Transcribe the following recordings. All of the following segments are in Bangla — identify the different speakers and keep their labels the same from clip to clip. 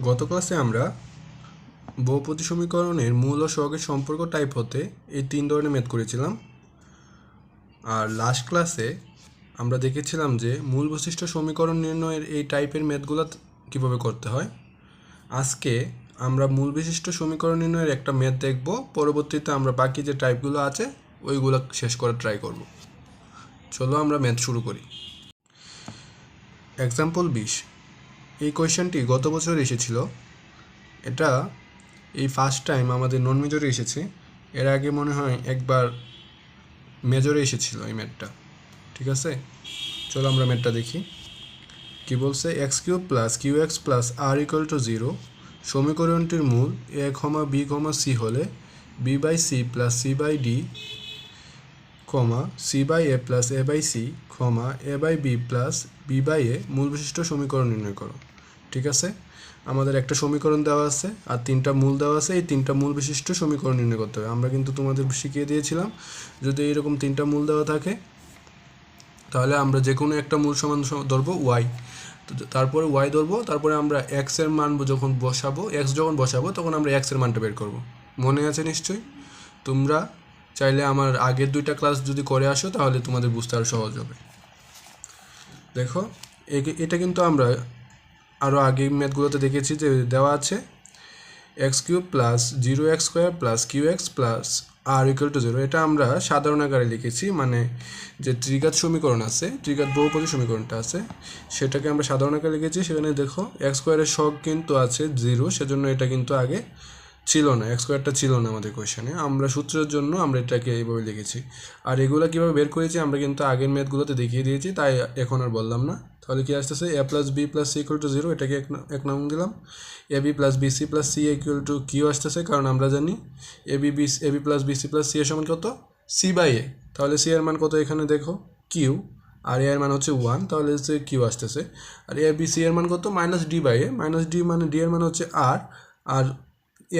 Speaker 1: গত ক্লাসে আমরা বহুপদী সমীকরণের মূল ও সহগের সম্পর্ক টাইপ হতে এই তিন ধরনের ম্যাথ করেছিলাম। আর লাস্ট ক্লাসে আমরা দেখেছিলাম যে মূল বৈশিষ্ট্য সমীকরণ নির্ণয়ের এই টাইপের ম্যাথগুলো কীভাবে করতে হয়। আজকে আমরা মূল বিশিষ্ট সমীকরণ নির্ণয়ের একটা ম্যাথ দেখব, পরবর্তীতে আমরা বাকি যে টাইপগুলো আছে, ওইগুলো শেষ করার ট্রাই করব। চলো আমরা ম্যাথ শুরু করি। এক্সাম্পল বিশ। কোয়েশ্চেনটি গত বছর এসেছিল। এটা এই ফার্স্ট টাইম আমাদের নন মেজরে এসেছে। এর আগে মনে হয় একবার মেজরে এসেছিল এই ম্যাথটা ঠিক আছে? চলো আমরা ম্যাথটা দেখি। কি বলছে? X cube plus q x plus r equal to zero সমীকরণটির মূল a comma b comma c হলে b by c plus c by d comma c by a plus a by c comma a by b plus b by a মূল বিশিষ্ট সমীকরণ নির্ণয় করো। ঠিক আছে? আমাদের একটা সমীকরণ দেওয়া আছে আর তিনটা মূল দেওয়া আছে। এই তিনটা মূল বিশিষ্ট সমীকরণ নির্ণয় করতে হবে। আমরা কিন্তু তোমাদের শিখিয়ে দিয়েছিলাম, যদি এরকম তিনটা মূল দেওয়া থাকে, তাহলে আমরা যে কোনো একটা মূল সমান ধরবো ওয়াই তো তারপরে ওয়াই ধরবো, তারপরে আমরা এক্সের মান যখন বসাবো এক্স যখন বসাবো, তখন আমরা এক্সের মানটা বের করব। মনে আছে নিশ্চয়ই? তোমরা চাইলে আমার আগের দুইটা ক্লাস যদি করে আসো, তাহলে তোমাদের বুঝতে আরও সহজ হবে। দেখো এটা কিন্তু আমরা আরও আগে ম্যাথগুলোতে দেখেছি যে দেওয়া আছে x cube plus zero x square plus q x plus r equal to zero এটা আমরা সাধারণ আকারে লিখেছি মানে যে ত্রিঘাত সমীকরণ আছে, ত্রিঘাত বহুপদী সমীকরণটা আছে, সেটাকে আমরা সাধারণ আকারে লিখেছি। সেখানে দেখো, এক্স স্কোয়ারের শখ কিন্তু আছে জিরো, সেজন্য এটা কিন্তু আগে ছিল না, এক্স স্কোয়ারটা ছিল না আমাদের কোয়েশনে আমরা সূত্রের জন্য আমরা এটাকে এইভাবে লিখেছি। আর এগুলো কীভাবে বের করেছি, আমরা কিন্তু আগের ম্যাথগুলোতে দেখিয়ে দিয়েছি, তাই এখন আর বললাম না। তাহলে কি আসতেছে? A plus b plus c equal to zero এটাকে এক নাম দিলাম। A b plus b c plus c equal to q আসতেছে, কারণ আমরা জানি a b b a b plus b c plus c এর সমান কত? সি বাই এ তাহলে সি এর মান কত এখানে দেখো? কিউ আর এর মান হচ্ছে ওয়ান তাহলে হচ্ছে কিউ আসতেছে। আর এ বি সি এর মান কত? Minus d by a minus d মানে ডি এর মান হচ্ছে আর আর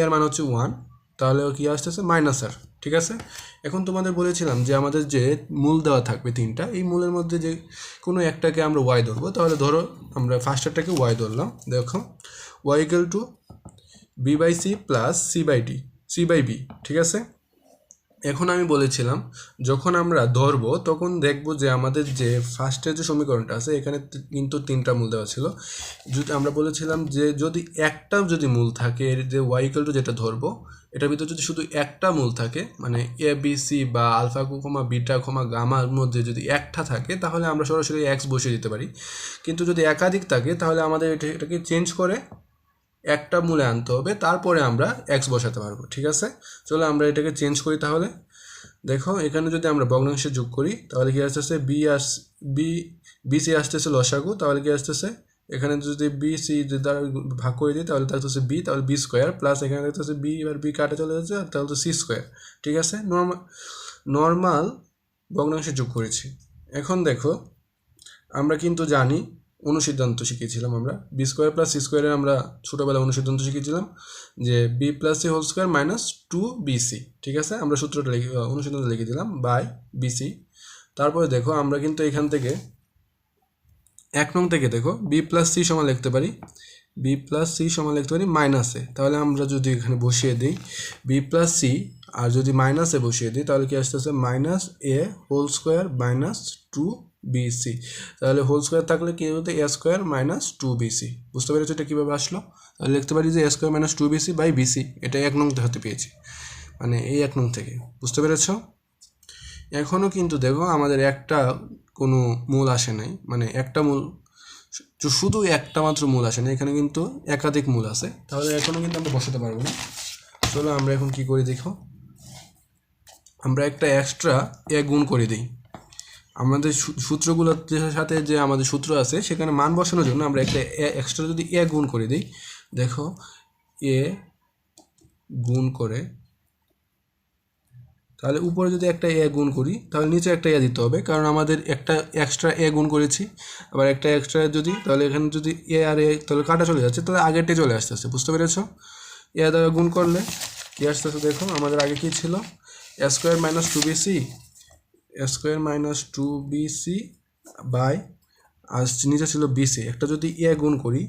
Speaker 1: এর মান হচ্ছে ওয়ান তাহলে কি আসতেছে? মাইনাস আর ঠিক আছে? এখন তোমাদের বলেছিলাম যে আমাদের যে মূল দেওয়া থাকবে তিনটা, এই মূলের মধ্যে যে কোনো একটাকে আমরা ওয়াই ধরবো, তাহলে ধরো আমরা ফার্স্টারটাকে ওয়াই ধরলাম, দেখো y equal to b by c plus c by d c by b ঠিক আছে? এখন আমি বলেছিলাম, যখন আমরা ধরবো, তখন দেখব যে আমাদের যে ফার্স্টের যে সমীকরণটা আছে, এখানে কিন্তু তিনটা মূল দেওয়া ছিল। যদি আমরা বলেছিলাম যে যদি একটা যদি মূল থাকে যে ওয়াইকাল টু যেটা ধরবো এটার ভিতরে যদি শুধু একটা মূল থাকে মানে এ বি সি বা আলফা কোমা, বিটা, কোমা, গামার মধ্যে যদি একটা থাকে, তাহলে আমরা সরাসরি এক্স বসিয়ে দিতে পারি। কিন্তু যদি একাধিক থাকে, তাহলে আমাদের এটা, এটাকে চেঞ্জ করে একটা মূলে আনতে হবে, তারপরে আমরা এক্স বসাতে পারব, ঠিক আছে? চলো আমরা এটাকে চেঞ্জ করি তাহলে। দেখো, এখানে যদি আমরা ভগ্নাংশে যোগ করি, তাহলে কি আসতেছে? বি আস বি বি সি আসতেছে লসাগু, তাহলে কি আসতেছে? এখানে যদি বি সি দ্বারা ভাগ করে দিই, তাহলে থাকতেছে বি তাহলে বি স্কোয়ার প্লাস এখানে দেখতেছে বি এবার বি কাটে চলে যাচ্ছে আর তাহলে তো সি স্কোয়ার ঠিক আছে? নর্মাল নর্মাল ভগ্নাংশে যোগ করেছি। এখন দেখো, আমরা কিন্তু জানি অনুসিদ্ধান্ত শিখেছিলাম আমরা বি স্কোয়ার প্লাস সি স্কোয়ারের আমরা ছোটোবেলায় অনুসিদ্ধান্ত শিখেছিলাম যে b plus c whole square minus two bc ঠিক আছে? আমরা সূত্রটা লিখে, অনুসিদ্ধান্ত লিখে দিলাম বাই বিসি তারপরে দেখো, আমরা কিন্তু এখান থেকে এক নং থেকে দেখো বি প্লাস সি সমান লিখতে পারি। বি প্লাস সি সমান লিখতে পারি মাইনাসে তাহলে আমরা যদি এখানে বসিয়ে দিই বি প্লাস সি আর যদি মাইনাসে বসিয়ে দিই, তাহলে কি আসতেছে minus a whole square minus two bc তাহলে হোল স্কোয়ার থাকলে কি হতে a square minus two bc বুঝতে পেরেছ এটা কীভাবে আসলো? তাহলে লিখতে পারি যে a square minus two bc by bc এটা এক নং হতে পেয়েছি। মানে এই এক নং থেকে। বুঝতে পেরেছ? এখনও কিন্তু দেখো আমাদের একটা কোনো মূল আসে নাই। মানে একটা মূল শুধু একটা মাত্র মূল আসে না এখানে কিন্তু একাধিক মূল আছে। তাহলে এখনও কিন্তু আমরা বসাতে পারব না। চলো আমরা এখন কি করি দেখো। আমরা একটা এক্সট্রা এ গুণ করে দিই। আমাদের সূত্রগুলোর সাথে যে আমাদের সূত্র আছে, সেখানে মান বসানোর জন্য আমরা একটা এক্সট্রা যদি এ গুণ করে দিই, দেখো এ গুণ করে তাহলে উপরে যদি একটা এ গুণ করি, তাহলে নিচে একটা এ দিতে হবে, কারণ আমাদের একটা এক্সট্রা এ গুণ করেছি। আবার একটা এক্সট্রা যদি, তাহলে এখানে যদি এ আর এ, তাহলে কাটা চলে যাচ্ছে, তাহলে আগেরটা চলে আসতে আসতেছে, বুঝতে পেরেছ? এ দ্বারা গুণ করলে, কি আসতেছে দেখো, আমাদের আগে কি ছিল? A square minus two b c square minus two b c by, আর নিচে ছিল বিসি একটা যদি এ গুণ করি,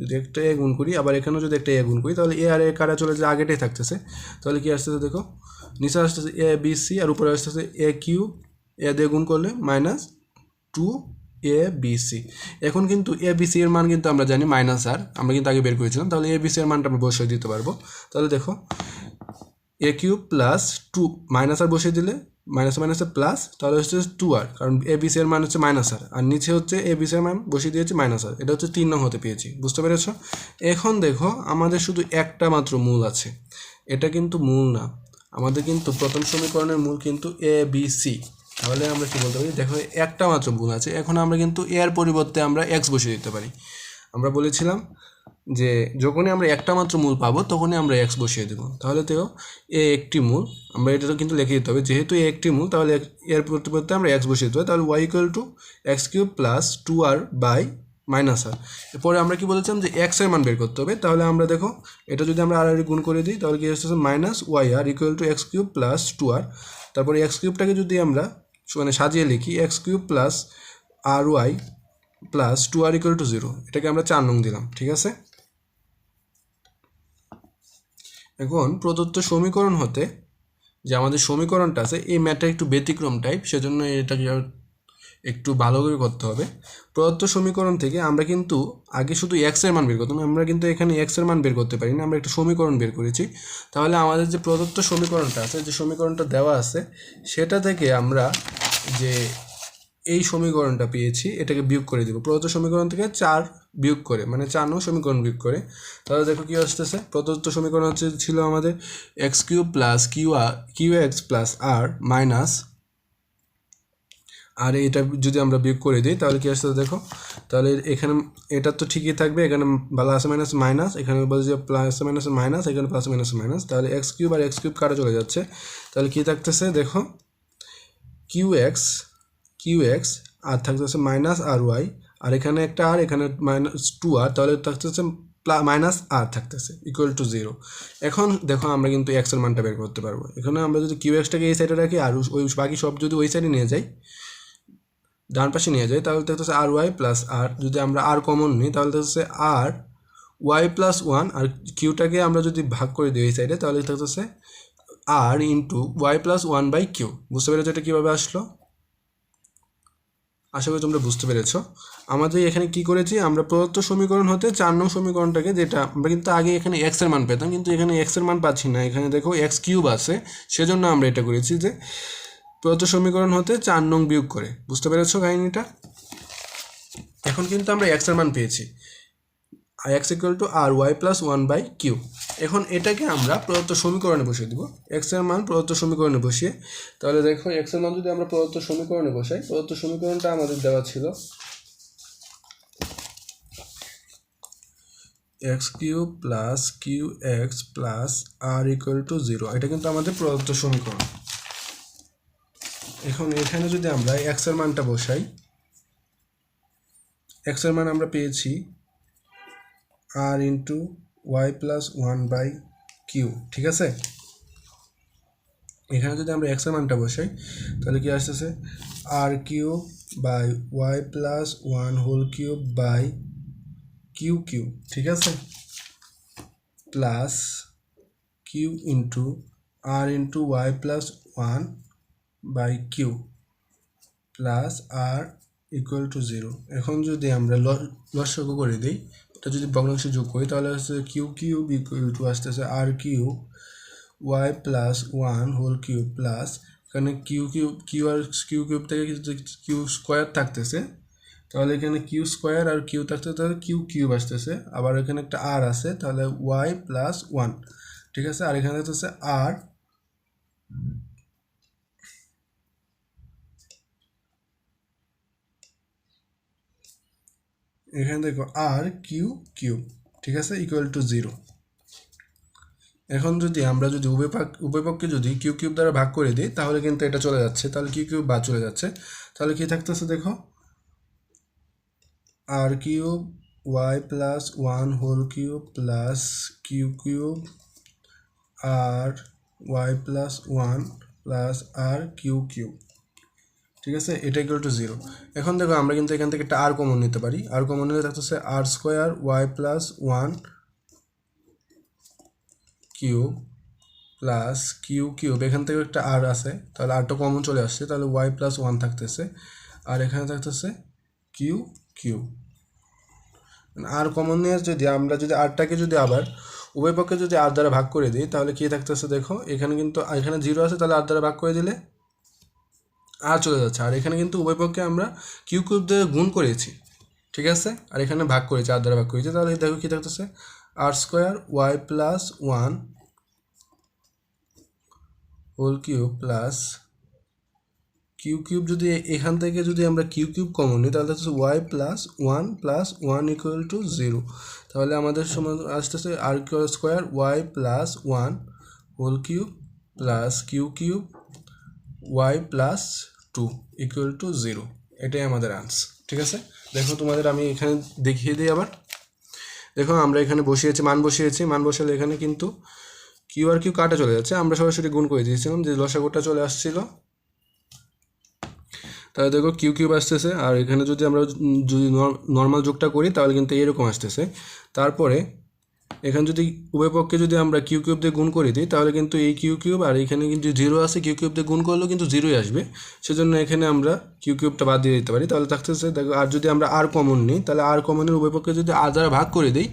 Speaker 1: যদি একটা এ গুণ করি, আবার এখানেও যদি একটা এ গুণ করি, তাহলে এ আর এ কাটা চলে যে আগেটাই থাকতেছে, তাহলে কি আসতেছে দেখো? নিচে আসতেছে এ, বি, সি, আর উপরে আসতেছে এ, কিউ, এ দিয়ে গুণ করলে minus two a, b, c. এখন কিন্তু এ, বি, সি এর মান কিন্তু আমরা জানি মাইনাস আর। আমরা কিন্তু আগে বের করেছিলাম। তাহলে এ, বি, সি এর মানটা আমরা বসিয়ে দিতে পারব। তাহলে দেখো, a, q plus two, minus r বসিয়ে দিলে মাইনাস মাইনাসে প্লাস, তাহলে হচ্ছে টু আর। কারণ এ, বি, সি এর মান হচ্ছে মাইনাস আর। আর নিচে হচ্ছে এ, বি, সি এর মান বসিয়ে দিয়েছি মাইনাস আর। এটা হচ্ছে তিন নং হতে পেয়েছি। বুঝতে পেরেছ? এখন দেখো, আমাদের শুধু একটা মাত্র মূল আছে। এটা কিন্তু মূল না। আমাদের কিন্তু প্রথম সমীকরণের মূল কিন্তু এ বি সি তাহলে আমরা কি বলতে পারি? দেখো, একটা মাত্র মূল আছে। এখন আমরা কিন্তু এর পরিবর্তে আমরা এক্স বসিয়ে দিতে পারি। আমরা বলেছিলাম যে, যখনই আমরা একটা মাত্র মূল পাবো, তখনই আমরা এক্স বসিয়ে দেবো। তাহলে তো এ একটি মূল। আমরা এটা কিন্তু লিখে দিতে হবে। যেহেতু এ একটি মূল, তাহলে এর পরিবর্তে আমরা এক্স বসিয়ে দিতে হবে। তাহলে y equal to x cube plus two r by minus r এরপরে আমরা কি বলেছিলাম যে এক্সের মান বের করতে হবে। তাহলে আমরা দেখো, এটা যদি আমরা আর গুণ করে দিই, তাহলে কি আসতেছে minus y r equal to x cube plus two r তারপরে এক্স কিউবটাকে যদি আমরা মানে সাজিয়ে লিখি x cube plus r y plus two r equal to zero এটাকে আমরা চার নং দিলাম, ঠিক আছে? এখন প্রদত্ত সমীকরণ হতে যে আমাদের সমীকরণটা আছে, এই ম্যাথটা একটু ব্যতিক্রম টাইপ সেজন্য এটাকে একটু ভালো করে করতে হবে। প্রদত্ত সমীকরণ থেকে আমরা কিন্তু আগে শুধু এক্সের মান বের করতাম, আমরা কিন্তু এখানে এক্সের মান বের করতে পারি না, আমরা একটা সমীকরণ বের করেছি। তাহলে আমাদের যে প্রদত্ত সমীকরণটা আছে, যে সমীকরণটা দেওয়া আছে, সেটা থেকে আমরা যে এই সমীকরণটা পেয়েছি, এটাকে বিয়োগ করে দিব। প্রদত্ত সমীকরণ থেকে চার বিয়োগ করে মানে চার নং সমীকরণ বিয়োগ করে। তাহলে দেখো কী আসতেছে, প্রদত্ত সমীকরণ হচ্ছে, ছিল আমাদের x q plus q r, q x plus r minus r এটা যদি আমরা বিয়োগ করে দিই, তাহলে কি আসতে দেখো? তাহলে এখানে এটা তো ঠিকই থাকবে, এখানে প্লাস মাইনাস মাইনাস এখানে বলছে যে প্লাস মাইনাস মাইনাস এখানে প্লাস মাইনাস মাইনাস তাহলে এক্স কিউব আর এক্স কিউব কাটা চলে যাচ্ছে। তাহলে কি থাকতেছে দেখো? Q x q x r থাকতেছে মাইনাস আর ওয়াই আর এখানে একটা আর, এখানে মাইনাস টু আর, তাহলে থাকতেছে মাইনাস আর থাকতেছে ইকুয়াল টু জিরো এখন দেখো আমরা কিন্তু এক্সের মানটা বের করতে পারব। এখানে আমরা যদি কিউ এক্সটাকে এই সাইডে রাখি, আর ওই বাকি সব যদি ওই সাইডে নিয়ে যাই ডান পাশে নিয়ে যাই, তাহলে থাকতেছে আর ওয়াই প্লাস আর যদি আমরা আর কমন নিই, তাহলে থাকতেছে আর ওয়াই প্লাস ওয়ান আর কিউটাকে আমরা যদি ভাগ করে দিই এই সাইডে তাহলে থাকতেছে r into y plus one by q বুঝতে পেরেছ এটা কীভাবে আসলো? আশা করি তোমরা বুঝতে পেরেছ। আমাদের এখানে কি করেছি, আমরা প্রদত্ত সমীকরণ হতে চার নং সমীকরণটাকে যেটা আমরা কিন্তু আগে এখানে এক্সের মান পেতাম, কিন্তু এখানে এক্সের মান পাচ্ছি না। এখানে দেখো এক্স কিউব আছে, সেজন্য আমরা এটা করেছি যে প্রদত্ত সমীকরণ হতে চার নং বিয়োগ করে। বুঝতে পেরেছ কাহিনিটা? এখন কিন্তু আমরা এক্সের মান পেয়েছি। X equal to r y plus one by q এখন এটাকে আমরা প্রদত্ত সমীকরণে বসিয়ে দিব। এক্সের মান প্রদত্ত সমীকরণে বসিয়ে। তাহলে দেখো এক্সের মান যদি আমরা প্রদত্ত সমীকরণে বসাই, প্রদত্ত সমীকরণটা আমাদের দেওয়া ছিল x q plus q x plus r equal to zero এটা কিন্তু আমাদের প্রদত্ত সমীকরণ। এখন এখানে যদি আমরা এক্সের মানটা বসাই এক্সের মান আমরা পেয়েছি r into y plus one by q ঠিক আছে? এখানে যদি আমরা এক্সের মানটা বসাই, তাহলে কি আসতেছে? R q by y plus one whole cube by q q ঠিক আছে? Plus q into r into y plus one by q plus r equal to zero এখন যদি আমরা লসগু করে দিই, এটা যদি ভগ্নাংশে যোগ করি, তাহলে হচ্ছে কিউ কিউব ইকুয়াল টু আসতেছে r cube y plus one whole cube plus এখানে q cube q r q cube থেকে কিউ স্কোয়ার থাকতেছে, তাহলে এখানে কিউ স্কোয়ার আর কিউ থাকতেছে, তাহলে কিউ কিউব আসতেছে। আবার এখানে একটা আর আছে, তাহলে ওয়াই প্লাস ওয়ান ঠিক আছে? আর এখানে হচ্ছে আর এখানে দেখো আর কিউ কিউ ঠিক আছে? ইকুয়াল টু জিরো এখন যদি আমরা যদি উভয় উভয়পক্ষে যদি কিউ কিউব দ্বারা ভাগ করে দিই, তাহলে কিন্তু এটা চলে যাচ্ছে। তাহলে কিউ কিউব বাদ চলে যাচ্ছে। তাহলে কি থাকতেছে দেখো? R cube y plus one whole cube plus q cube r y plus one plus r q cube ঠিক আছে? এটা ইকুয়াল টু জিরো এখন দেখো আমরা কিন্তু এখান থেকে একটা আর কমন নিতে পারি। আর কমন নিলে থাকতেছে r square y plus one cube plus q cube এখান থেকে একটা আর আছে। তাহলে আরটা কমন চলে আসছে। তাহলে ওয়াই প্লাস ওয়ান থাকতেছে। আর এখানে থাকতেছে কিউ কিউ আর কমন নিয়ে যদি আমরা যদি আরটাকে যদি আবার উভয় পক্ষে যদি আর দ্বারা ভাগ করে দিই, তাহলে কী থাকতেছে দেখো? এখানে কিন্তু, এখানে জিরো আছে, তাহলে আর দ্বারা ভাগ করে দিলে আর চলে যাচ্ছে। আর এখানে কিন্তু উভয় পক্ষে আমরা কিউ কিউব দিয়ে গুণ করেছি। ঠিক আছে? আর এখানে ভাগ করেছি, আর দ্বারা ভাগ করেছি। তাহলে দেখো কী থাকতেছে? R square y plus one whole cube plus q cube যদি এখান থেকে যদি আমরা কিউ কিউব কমন নিই, তাহলে হচ্ছে y plus one plus one equal to zero তাহলে আমাদের সমান আসতেছে r square y plus one whole cube plus q cube y plus two equal to zero এটাই আমাদের আনসার ঠিক আছে? দেখো তোমাদের আমি এখানে দেখিয়ে দিই আবার। দেখো আমরা এখানে বসিয়েছি, মান বসিয়েছি। মান বসালে এখানে কিন্তু কিউ আর কিউ কাটা চলে যাচ্ছে। আমরা সরাসরি গুণ করে দিয়েছিলাম যে লসাগুটা চলে আসছিল। তাহলে দেখো কিউ কিউব আসতেছে। আর এখানে যদি আমরা যদি নর্মাল যোগটা করি, তাহলে কিন্তু এরকম আসতেছে। তারপরে এখানে যদি উভয় পক্ষে যদি আমরা কিউ কিউব দিয়ে গুণ করে দিই, তাহলে কিন্তু এই কিউ কিউব আর এখানে কিন্তু জিরো আছে কিউ কিউব দিয়ে গুণ করলেও কিন্তু জিরোই আসবে। সেজন্য এখানে আমরা কিউ কিউবটা বাদ দিয়ে দিতে পারি। তাহলে থাকতেছে, দেখো, আর যদি আমরা আর কমন নিই, তাহলে আর কমনের উভয় পক্ষে যদি আর দ্বারা ভাগ করে দিই,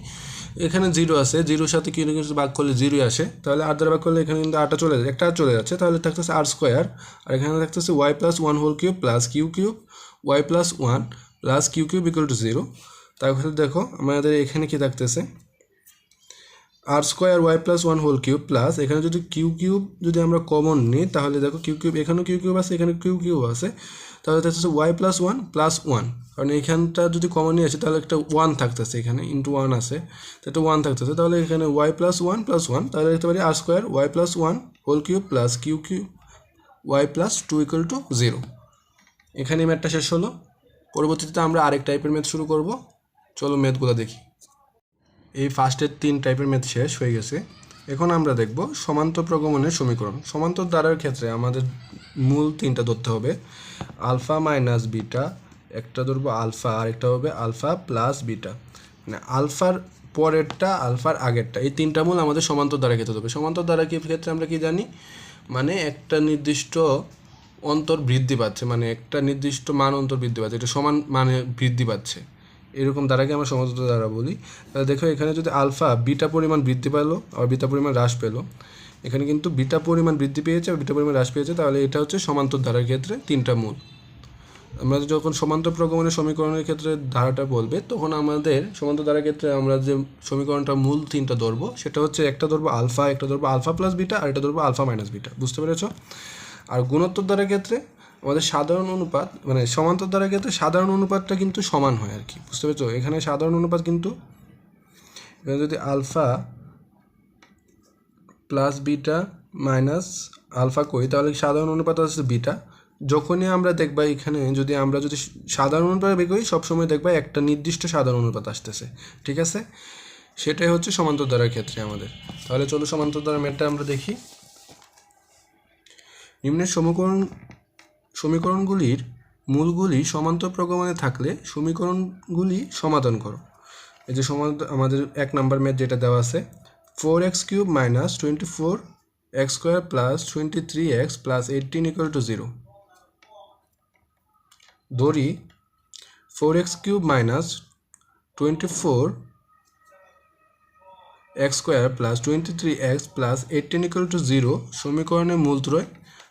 Speaker 1: এখানে জিরো আছে। জিরোর সাথে কিউ কিন্তু ভাগ করলে জিরোই আসে। তাহলে আর দ্বারা ভাগ করলে এখানে কিন্তু আটটা চলে যায়, একটা চলে যাচ্ছে। তাহলে থাকতেছে আর স্কোয়ার আর এখানে থাকতেছে y plus one whole cube plus q cube y plus one plus q cube equal to zero তারপরে দেখো, আমাদের এখানে কি থাকতেছে? R square y plus one whole cube plus এখানে যদি কিউ কিউব যদি আমরা কমন নিই, তাহলে দেখো কিউ কিউব এখানেও কিউ কিউব আছে এখানে কিউ কিউব আছে। তাহলে থাকতেছে y plus one plus one কারণ এখানটা যদি কমন নিয়ে আসে, তাহলে একটা ওয়ান থাকতেছে এখানে ইন্টু ওয়ান আছে। তো একটা ওয়ান থাকতেছে। তাহলে এখানে y plus one plus one তাহলে দেখতে পারি r square y plus one whole cube plus q cube y plus two equal to zero এখানে ম্যাথটা শেষ হলো। পরবর্তীতে আমরা আরেক টাইপের ম্যাথ শুরু করব। চলো ম্যাথগুলো দেখি। এই ফার্স্টের তিন টাইপের ম্যাথ শেষ হয়ে গেছে। এখন আমরা দেখব সমান্তর প্রগমনের সমীকরণ। সমান্তর দ্বারার ক্ষেত্রে আমাদের মূল তিনটা ধরতে হবে। আলফা মাইনাস বিটা, একটা ধরবো আলফা, আরেকটা হবে আলফা প্লাস বিটা। মানে আলফার পরেরটা, আলফার আগেরটা, এই তিনটা মূল আমাদের সমান্তর দ্বারা ক্ষেত্রে হবে। সমান্তর দ্বারা কি ক্ষেত্রে আমরা কি জানি? মানে একটা নির্দিষ্ট অন্তর বৃদ্ধি পাচ্ছে মানে একটা নির্দিষ্ট মান অন্তর বৃদ্ধি পাচ্ছে, এটা সমান মানে বৃদ্ধি পাচ্ছে। এরকম দ্বারাকে আমরা সমান্তর দ্বারা বলি। তাহলে দেখো, এখানে যদি আলফা বিটা পরিমাণ বৃদ্ধি পেল আর বিটা পরিমাণ হ্রাস পেল, এখানে কিন্তু বিটা পরিমাণ বৃদ্ধি পেয়েছে আর বিটা পরিমাণ হ্রাস পেয়েছে, তাহলে এটা হচ্ছে সমান্তর ধারার ক্ষেত্রে তিনটা মূল। আমরা যখন সমান্তর প্রগমনের সমীকরণের ক্ষেত্রে ধারাটা বলবে, তখন আমাদের সমান্তর ধারার ক্ষেত্রে আমরা যে সমীকরণটা মূল তিনটা ধরবো, সেটা হচ্ছে একটা ধরবো আলফা, একটা ধরবো আলফা প্লাস বিটা, আর একটা ধরবো আলফা মাইনাস বিটা। বুঝতে পেরেছ? আর গুণোত্তর ধারার ক্ষেত্রে আমাদের সাধারণ অনুপাত মানে সমান্তর দ্বারা ক্ষেত্রে সাধারণ অনুপাতটা কিন্তু সমান হয় আর কি, বুঝতে পেরেছ? এখানে সাধারণ অনুপাত কিন্তু, এখানে যদি alpha plus beta minus alpha কই তাহলে সাধারণ অনুপাত হচ্ছে বিটা। যখনই আমরা দেখবা এখানে, যদি আমরা যদি সাধারণ অনুপাত বের করি, সবসময় দেখবা একটা নির্দিষ্ট সাধারণ অনুপাত আসতেছে, ঠিক আছে? সেটাই হচ্ছে সমান্তর দ্বারার ক্ষেত্রে আমাদের। তাহলে চলো সমান্তর দ্বারা ম্যাটটা আমরা দেখি। নিম্নের সমীকরণ সমীকরণগুলির মূলগুলি সমান্তর প্রগমনে থাকলে সমীকরণগুলি সমাধান করো। এই যে সমাধান আমাদের এক নাম্বার ম্যাথ যেটা দেওয়া আছে four x cube minus twenty four x square plus twenty three x plus eighteen equal to zero ধরি four x cube minus twenty four x square plus twenty three x plus eighteen equal to zero সমীকরণের মূলত্রয়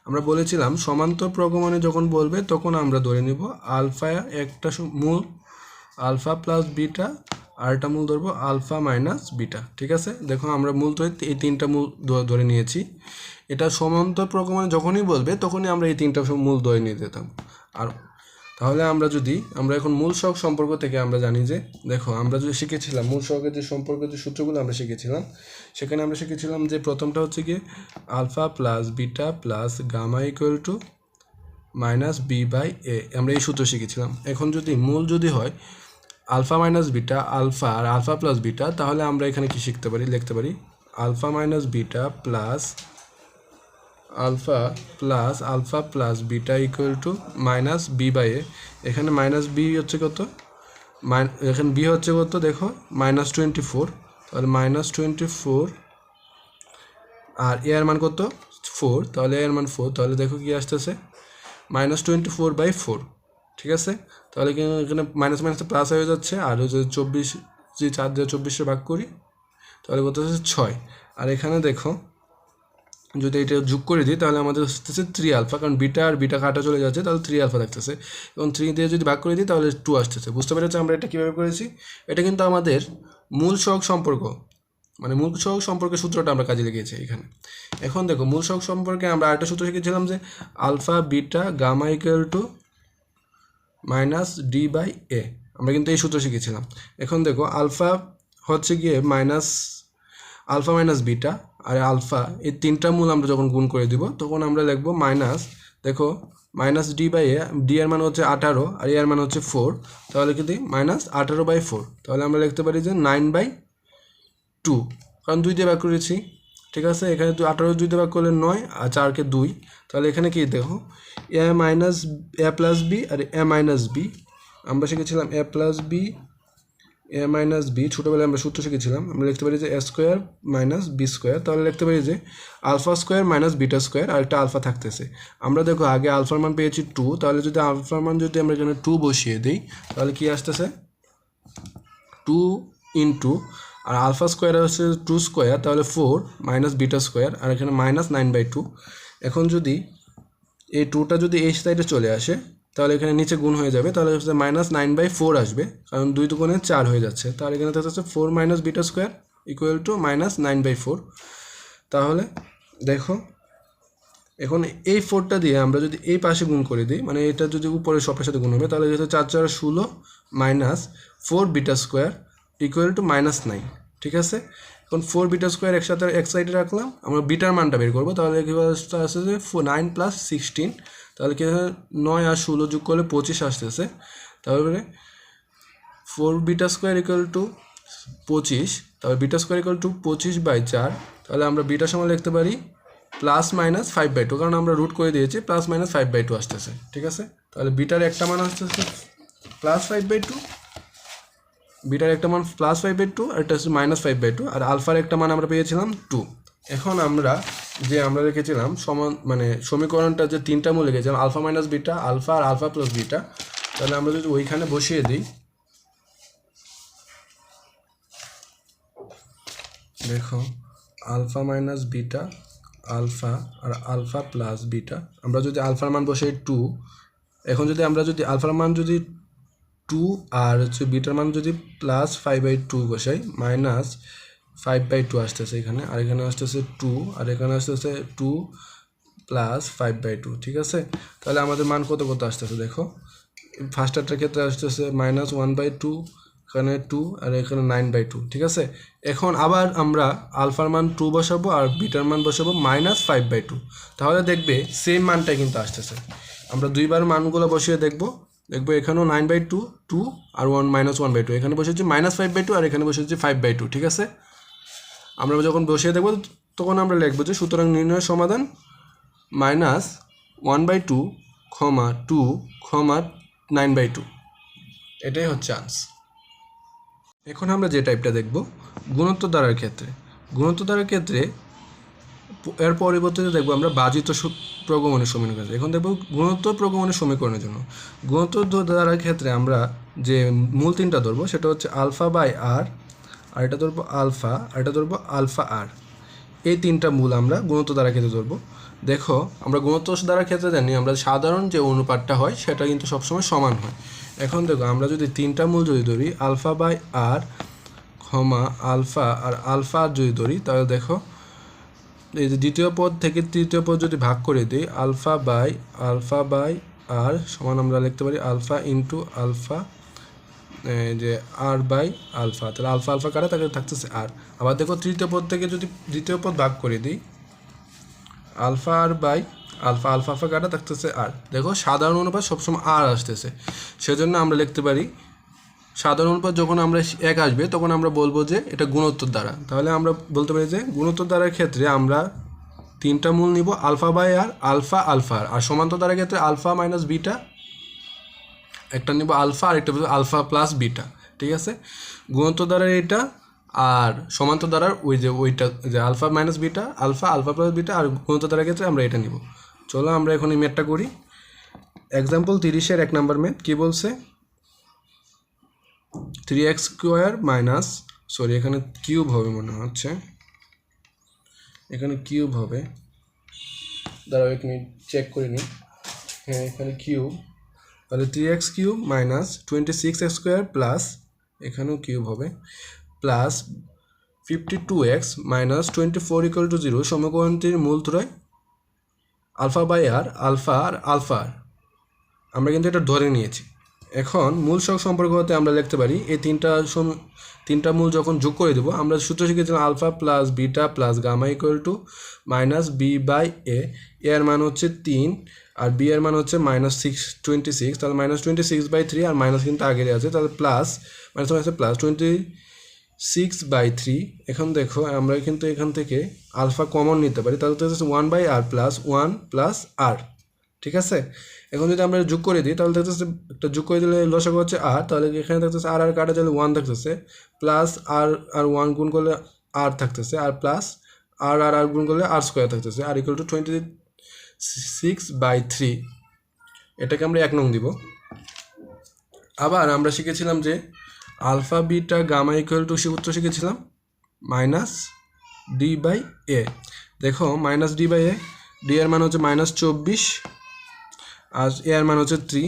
Speaker 1: আমরা বলেছিলাম, সমান্তর প্রগমনে যখন বলবে, তখন আমরা ধরে নিব আলফা একটা মূল, আলফা প্লাস বিটা, আরটা মূল ধরবো আলফা মাইনাস বিটা, ঠিক আছে? দেখো আমরা মূল ধরে, এই তিনটা মূল ধরে নিয়েছি। এটা সমান্তর প্রগমনে যখনই বলবে, তখনই আমরা এই তিনটা মূল ধরে নিয়ে যেতাম আর তাহলে আমরা যদি, আমরা এখন মূল সহগ সম্পর্ক থেকে আমরা জানি যে, দেখো, আমরা যদি শিখেছিলাম, মূল সহগের যে সম্পর্ক, যে সূত্রগুলো আমরা শিখেছিলাম, সেখানে আমরা শিখেছিলাম যে প্রথমটা হচ্ছে গিয়ে alpha plus beta plus gamma equal to minus b by a. আমরা এই সূত্র শিখেছিলাম। এখন যদি মূল যদি হয়, আলফা মাইনাস বিটা, আলফা আর আলফা প্লাস বিটা, তাহলে আমরা এখানে কি শিখতে পারি, লিখতে পারি, alpha minus beta plus alpha plus alpha plus beta equal to minus b by a এখানে মাইনাস বি হচ্ছে কত? মাইন এখানে বি হচ্ছে কত দেখো? মাইনাস টোয়েন্টি ফোর তাহলে মাইনাস টোয়েন্টি ফোর আর এ এর মান কত? ফোর তাহলে এ এর মান ফোর তাহলে দেখো কি আসতেছে? Minus twenty four by four ঠিক আছে? তাহলে এখানে মাইনাস মাইনাস প্লাস হয়ে যাচ্ছে। আর হচ্ছে চব্বিশ, যে চার দিয়ে চব্বিশে ভাগ করি, তাহলে কত হচ্ছে? ছয়। আর এখানে দেখো যদি এটা যোগ করে দিই, তাহলে আমাদের আসতেছে থ্রি আলফা কারণ বিটা আর বিটা কাটা চলে যাচ্ছে, তাহলে থ্রি আলফা থাকতেছে। এবং থ্রি দিয়ে যদি ভাগ করে দিই, তাহলে টু আসতেছে। বুঝতে পেরেছি আমরা এটা কীভাবে করেছি? এটা কিন্তু আমাদের মূল সহগ সম্পর্ক। মানে মূল সহগ সম্পর্কে সূত্রটা আমরা কাজে লেগেছি এখানে। এখন দেখো, মূল সহগ সম্পর্কে আমরা আরেকটা সূত্র শিখেছিলাম যে alpha beta gamma equal to minus d by a আমরা কিন্তু এই সূত্র শিখেছিলাম। এখন দেখো আলফা হচ্ছে গিয়ে মাইনাস আলফা মাইনাস বিটা আর আলফা, এই তিনটা মূল আমরা যখন গুণ করে দিব, তখন আমরা লিখব মাইনাস দেখো minus d by a d এর মান হচ্ছে আঠারো, আর এর মান হচ্ছে ফোর তাহলে কিন্তু মাইনাস আঠারো বাই ফোর তাহলে আমরা লিখতে পারি যে নাইন বাই টু কারণ দুই দিয়ে ভাগ করেছি, ঠিক আছে? এখানে তুই আঠারো দুই দিয়ে ভাগ করলে নয়, আর চারকে দুই, তাহলে এখানে কি দেখো? A minus a plus b R A minus B আমরা শিখেছিলাম a plus b a minus b, ছোটোবেলায় আমরা সূত্র শিখেছিলাম। আমরা লিখতে পারি যে a square minus b square. তাহলে লিখতে পারি যে alpha square minus beta square আর একটা আলফা থাকতেছে। আমরা দেখো আগে আলফার মান পেয়েছি টু। তাহলে যদি আলফার মান যদি আমরা এখানে টু বসিয়ে দিই, তাহলে কি আসতেছে? টু ইন্টু আর আলফা স্কোয়ার হচ্ছে টু স্কোয়ার, তাহলে ফোর মাইনাস বিটা স্কোয়ার আর এখানে মাইনাস নাইন বাই টু। এখন যদি এই টুটা যদি এই সাইডে চলে আসে তাহলে এখানে নিচে গুণ হয়ে যাবে, তাহলে হচ্ছে মাইনাস নাইন বাই ফোর আসবে, কারণ দুই দুগুণে চার হয়ে যাচ্ছে। তাহলে এখানে থাকছে four minus beta square equal to minus nine by four তাহলে দেখো, এখন এই ফোরটা দিয়ে আমরা যদি এই পাশে গুণ করে দিই মানে এটা যদি উপরে সবের সাথে গুণ হবে, তাহলে যেহেতু চার চার, ষোলো minus four beta square equal to minus nine ঠিক আছে? এখন ফোর বিটা স্কোয়ার একসাথে, এক সাইডে রাখলাম, আমরা বিটার মানটা বের করব, তাহলে কি আসছে যে ফোর নাইন প্লাস সিক্সটিন তাহলে কি নয় আর ষোলো যোগ করলে পঁচিশ আসতেছে। তারপরে four beta square equal to পঁচিশ। তারপর বিটা স্কোয়ার ইকুয়াল টু পঁচিশ বাই চার। তাহলে আমরা বিটার সময় লিখতে পারি plus minus five by two কারণ আমরা রুট করে দিয়েছি plus minus five by two আসতেছে। ঠিক আছে? তাহলে বিটার একটা মান আসতেছে প্লাস ফাইভ বাই টু বিটার একটা মান প্লাস ফাইভ বাই টু আর একটা মাইনাস ফাইভ বাই টু আর আলফার একটা মান আমরা পেয়েছিলাম টু এখন আমরা যে আমরা রেখেছিলাম সমান মানে সমীকরণটা যে তিনটা মূল রেখেছিলাম আলফা মাইনাস বিটা, আলফা আর আলফা প্লাস বিটা, তাহলে আমরা যদি ওইখানে বসিয়ে দিই, দেখো, আলফা মাইনাস বিটা, আলফা আর আলফা প্লাস বিটা, আমরা যদি আলফার মান বসাই টু এখন যদি আমরা যদি আলফার মান যদি টু আর হচ্ছে বিটার মান যদি প্লাস ফাইভ বাই টু বসাই মাইনাস ফাইভ বাই টু আসতেছে এখানে, আর এখানে আসতেছে টু আর এখানে আসতেছে two plus five by two ঠিক আছে? তাহলে আমাদের মান কত কত আসতেছে দেখো? ফার্স্টারটার ক্ষেত্রে আসতেছে মাইনাস ওয়ান বাই টু এখানে টু আর এখানে নাইন বাই টু ঠিক আছে? এখন আবার আমরা আলফার মান টু বসাবো আর বিটার মান বসাবো মাইনাস ফাইভ বাই টু তাহলে দেখবে সেম মানটাই কিন্তু আসতেছে। আমরা দুইবার মানগুলো বসিয়ে দেখব দেখব এখানেও nine by two two R one minus one by two এখানে বসেছি মাইনাস ফাইভ বাই টু আর এখানে বসেছি ফাইভ বাই টু ঠিক আছে? আমরা যখন বসিয়ে দেখব, তখন আমরা লিখব যে সুতরাং নির্ণয়ের সমাধান minus one by two comma two comma nine by two. এটাই হচ্ছে আনস এখন আমরা যে টাইপটা দেখব গুণত্ব দ্বারার ক্ষেত্রে। গুণত্ব দ্বারার ক্ষেত্রে এর পরিবর্তে দেখব আমরা বাজিত প্রগমনের সমীকরণ এখন দেখব গুণোত্তর প্রগমনের সমীকরণের জন্য। গুণোত্তর দ্বারার ক্ষেত্রে আমরা যে মূল তিনটা ধরবো, সেটা হচ্ছে আলফা বাই আর আর এটা ধরবো আলফা, আর এটা ধরবো আলফা আর। এই তিনটা মূল আমরা গুণোত্তর দ্বারা ক্ষেত্রে ধরবো। দেখো, আমরা গুণোত্তর দ্বারা ক্ষেত্রে জানি, আমরা সাধারণ যে অনুপাতটা হয়, সেটা কিন্তু সবসময় সমান হয়। এখন দেখো, আমরা যদি তিনটা মূল যদি ধরি, আলফা বাই আর ক্ষমা আলফা আর আলফা আর যদি ধরি, তাহলে দেখো, এই যে দ্বিতীয় পদ থেকে তৃতীয় পদ যদি ভাগ করে দিই, alpha by alpha by r সমান আমরা লিখতে পারি আলফা ইন্টু আলফা যে আর বাই আলফা তাহলে আলফা আলফা কাটা তাকে থাকতেছে আর আবার দেখো তৃতীয় পদ থেকে যদি দ্বিতীয় পদ ভাগ করে দিই alpha r by alpha alpha alpha কাটা থাকতেছে আর দেখো সাধারণ অনুপাত সবসময় আর আসতেছে। সেজন্য আমরা লিখতে পারি, সাধারণ অনুপাত যখন আমরা এক আসবে, তখন আমরা বলব যে এটা গুণোত্তর দ্বারা। তাহলে আমরা বলতে পারি যে গুণোত্তর দ্বারার ক্ষেত্রে আমরা তিনটা মূল নিব alpha by r alpha alpha r সমান্তর দ্বারা ক্ষেত্রে আলফা মাইনাস বিটা একটা নিব আলফা আর একটা আলফা প্লাস বিটা, ঠিক আছে? গুণন্ত দ্বারা এটা আর সমান্ত দ্বারার ওই যে ওইটা, যে alpha minus beta, alpha alpha plus beta আর গুণন্ত দ্বারা ক্ষেত্রে আমরা এটা নিব। চলো আমরা এখন এই ম্যাথটা করি। এক্সাম্পল তিরিশের এক নাম্বার ম্যাথ কী বলছে? Three x square minus sorry এখানে কিউব হবে মনে হচ্ছে। এখানে কিউব হবে। দাঁড়াও, এক মিনিট চেক করে নিই। হ্যাঁ এখানে কিউব তাহলে three x cube minus twenty six x square plus এখানেও কিউব হবে, plus fifty two x minus twenty four equal to zero সমীকরণটির মূল ত্রয় alpha by r alpha r alpha r আমরা কিন্তু এটা ধরে নিয়েছি। এখন মূল সহগ সম্পর্ক হতে আমরা লিখতে পারি, এই তিনটা তিনটা মূল যখন যোগ করে দেবো, আমরা সূত্র শিখেছিলাম alpha plus beta plus gamma equal to minus b by a এর মান হচ্ছে তিন, আর বি এর মান হচ্ছে মাইনাস সিক্স টোয়েন্টি সিক্স তাহলে minus twenty six by three R minus কিন্তু আগের আছে, তাহলে plus minus minus plus twenty six by three এখন দেখো আমরা কিন্তু এখান থেকে আলফা কমন নিতে পারি, তাহলে তো one by r plus one plus r ঠিক আছে? এখন যদি আমরা যোগ করে দিই, তাহলে দেখতেছে একটা যোগ করে দিলে লসক হচ্ছে আর তাহলে এখানে থাকতেছে আর আর কাটা তাহলে ওয়ান থাকতেছে প্লাস আর আর ওয়ান গুণ করলে আর থাকতেছে, আর প্লাস আর আর আর গুণ করলে আর স্কোয়ার থাকতেছে r equal to twenty six by three এটাকে আমরা এক নং দিব। আবার আমরা শিখেছিলাম যে alpha beta gamma equal to সূত্র শিখেছিলাম মাইনাস ডি বাই এ দেখো minus d by a d এর মান হচ্ছে মাইনাস চব্বিশ আর এ এর মান হচ্ছে থ্রি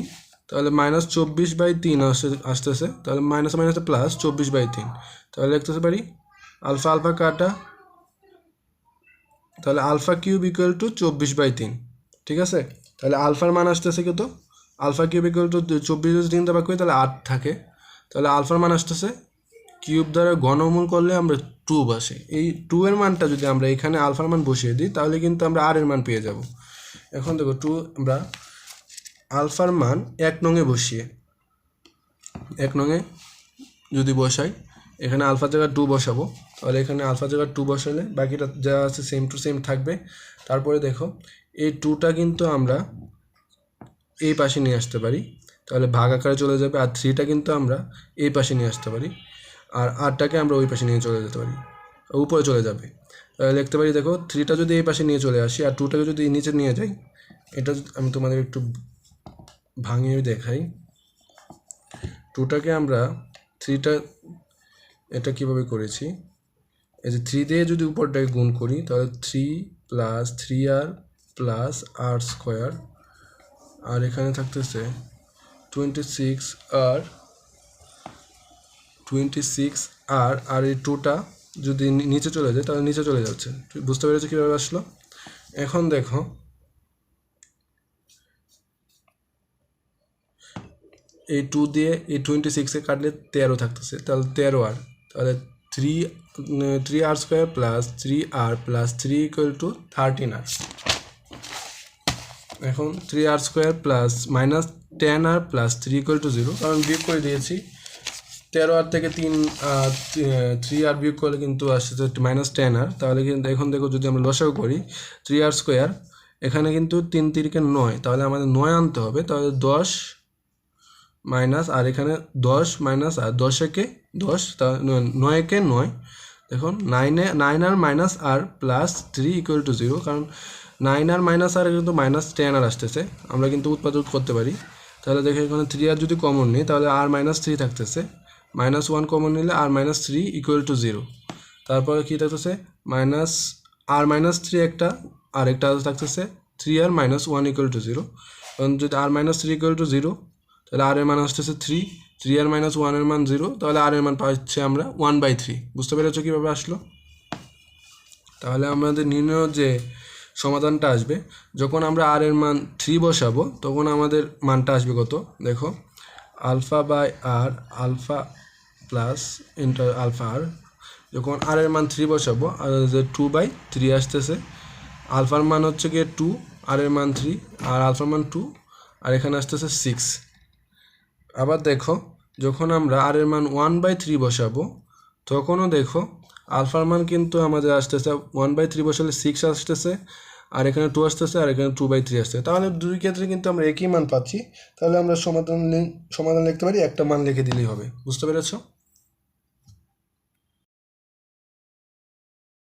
Speaker 1: তাহলে মাইনাস চব্বিশ বাই তিন আসতে আসতেছে। তাহলে মাইনাস মাইনাসে প্লাস চব্বিশ বাই তিন। তাহলে লিখতেছে পারি আলফা আলফা কাটা, তাহলে আলফা কিউব ইকুয়াল টু চব্বিশ বাই তিন, ঠিক আছে? তাহলে আলফার মান আসতেছে কত? আলফা কিউব ইকুয়াল টু চব্বিশ যদি তিন দেওয়া করি, তাহলে আট থাকে। তাহলে আলফার মান আসতেছে কিউব দ্বারা ঘনমূল করলে আমরা টু বসে। এই টু এর মানটা যদি আমরা এখানে আলফার মান বসিয়ে দিই, তাহলে কিন্তু আমরা আর এর মান পেয়ে যাব। এখন দেখো টু আমরা আলফার মান এক নঙে বসিয়ে, এক নঙে যদি বসাই, এখানে আলফা জায়গা টু বসাবো। তাহলে এখানে আলফা জায়গা টু বসালে বাকিটা যা আছে সেম টু সেম থাকবে। তারপরে দেখো, এই টুটা কিন্তু আমরা এই পাশে নিয়ে আসতে পারি। তাহলে ভাগ আকারে চলে যাবে, আর থ্রিটা কিন্তু আমরা এই পাশে নিয়ে আসতে পারি। আর আটটাকে আমরা ওই পাশে নিয়ে চলে যেতে পারি, উপরে চলে যাবে। তাহলে লিখতে পারি, দেখো থ্রিটা যদি এই পাশে নিয়ে চলে আসি, আর টুটাকে যদি নিচে নিয়ে যাই, এটা আমি তোমাদের একটু ভাঙিয়ে দেখাই। টুটাকে আমরা থ্রিটা, এটা কীভাবে করেছি? এই যে থ্রি দিয়ে যদি উপরটাকে গুণ করি, তাহলে three plus three r plus r square. আর এখানে থাকতেছে twenty six r, twenty six r আর এই টুটা যদি নিচে চলে যায়, তাহলে নিচে চলে যাচ্ছে। বুঝতে পেরেছ কীভাবে আসলো? এখন দেখো এই টু দিয়ে এই টোয়েন্টি সিক্সে কাটলে তেরো থাকতেছে। তাহলে তেরো আর। তাহলে three three r square plus three r plus three equal to thirteen r এখন three r square plus minus ten r plus three equal to zero কারণ বিয়োগ করে দিয়েছি। তেরো আর থেকে তিন থ্রি আর বিয়োগ করলে কিন্তু আসছে মাইনাস টেন আর তাহলে কিন্তু এখন দেখো যদি আমরা লসাও করি থ্রি আর স্কোয়ার এখানে কিন্তু তিন তিরিকে নয়। তাহলে আমাদের নয় আনতে হবে। তাহলে দশ মাইনাস আর এখানে দশ মাইনাস আর দশেকে দশ, তা নয়কে নয় দেখুন নাইনে nine r minus r plus three equal to zero কারণ নাইন আর মাইনাস আর কিন্তু মাইনাস টেন আর আসতেছে। আমরা কিন্তু উৎপাদন করতে পারি। তাহলে দেখে এখানে থ্রি আর যদি কমন নিই, তাহলে আর মাইনাস থ্রি থাকতেছে। মাইনাস ওয়ান কমন নিলে r minus three equal to zero তারপরে কী থাকতেছে? মাইনাস আর মাইনাস থ্রি একটা আর একটা থাকতেছে। Three r minus one equal to zero কারণ যদি r minus three equal to zero তাহলে আর এর মান আসতেছে থ্রি থ্রি আর মাইনাস ওয়ানের মান জিরো তাহলে আর এর মান পাচ্ছি আমরা ওয়ান বাই থ্রি বুঝতে পেরেছ কীভাবে আসলো? তাহলে আমাদের নির্ণয় যে সমাধানটা আসবে, যখন আমরা আর এর মান থ্রি বসাবো, তখন আমাদের মানটা আসবে কত? দেখো alpha by r alpha plus into alpha r যখন আর এর মান থ্রি বসাবো, আর যে টু বাই থ্রি আসতেছে আলফার মান হচ্ছে গিয়ে টু আর এর মান থ্রি আর আলফার মান টু আর এখানে আসতেছে সিক্স আবার দেখো, যখন আমরা আর এর মান ওয়ান বাই থ্রি বসাবো, তখনও দেখো, আলফার মান কিন্তু আমাদের আসতেছে ওয়ান বাই থ্রি বসালে সিক্স আসতেছে, আর এখানে টু আসতেছে, আর এখানে টু বাই থ্রি আসতেছে তাহলে দুই ক্ষেত্রে কিন্তু আমরা একই মান পাচ্ছি, তাহলে আমরা সমাধান সমাধান লিখতে পারি, একটা মান লিখে দিলেই হবে। বুঝতে পেরেছ?